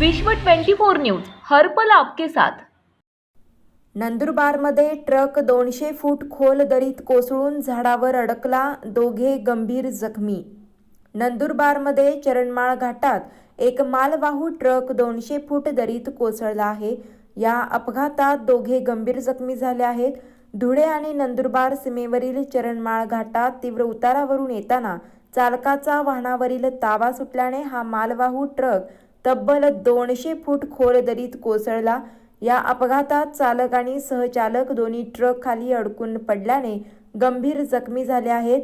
विश्व 24 न्यूज हर्पल आपके साथ. नंदुरबारमध्ये ट्रक दोनशे फूट खोल दरीत कोसळून झाडावर अडकला दोघे गंभीर जखमी. नंदुरबारमध्ये चरणमाळ घाटात एक मालवाहू ट्रक दोनशे फूट दरीत कोसळला आहे. या अपघातात दोघे गंभीर जखमी झाले आहेत. धुळे आणि नंदुरबार सीमेवरील चरणमाळ घाटात तीव्र उतारावरून येताना चालकाचा वाहनावरील ताबा सुटल्याने हा मालवाहू ट्रक तब्बल दोनशे फूट खोल दरीत कोसळला. या अपघातात चालक आणि सहचालक दोन्ही ट्रक खाली अडकून पडल्याने गंभीर जखमी झाले आहेत.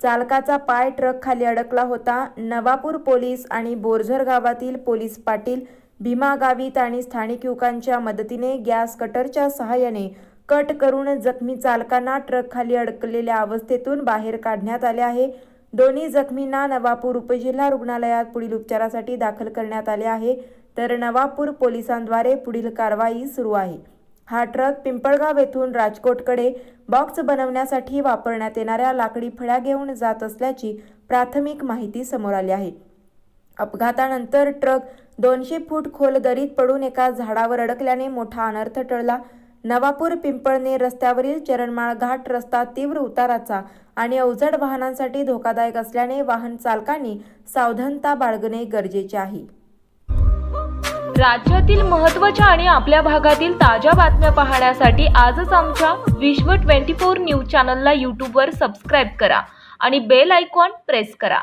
चालकाचा पाय ट्रक खाली अडकला होता. नवापूर पोलीस आणि बोरझर गावातील पोलीस पाटील भीमा गावित आणि स्थानिक युवकांच्या मदतीने गॅस कटरच्या सहाय्याने कट करून जखमी चालकांना ट्रक खाली अडकलेल्या अवस्थेतून बाहेर काढण्यात आले आहे. दोन्ही जखमींना नवापूर उपजिल्हा रुग्णालयात पुढील उपचारासाठी दाखल करण्यात आले आहे. तर नवापूर पोलिसांद्वारे पुढील कारवाई सुरू आहे. हा ट्रक पिंपळगाव येथून राजकोटकडे बॉक्स बनवण्यासाठी वापरण्यात येणाऱ्या लाकडी फळ्या घेऊन जात असल्याची प्राथमिक माहिती समोर आली आहे. अपघातानंतर ट्रक दोनशे फूट खोल दरीत पडून एका झाडावर अडकल्याने मोठा अनर्थ टळला. नवापूर पिंपळने रस्त्यावरील चरणमाळ घाट रस्ता तीव्र उताराचा आणि अवजड वाहनांसाठी धोकादायक असल्याने वाहन चालकांनी सावधानता बाळगणे गरजेचे आहे. राज्यातील महत्त्वाच्या आणि आपल्या भागातील ताज्या बातम्या पाहण्यासाठी आजच आमच्या विश्व 24 न्यूज चॅनलला यूट्यूबवर सबस्क्राईब करा आणि बेल आयकॉन प्रेस करा.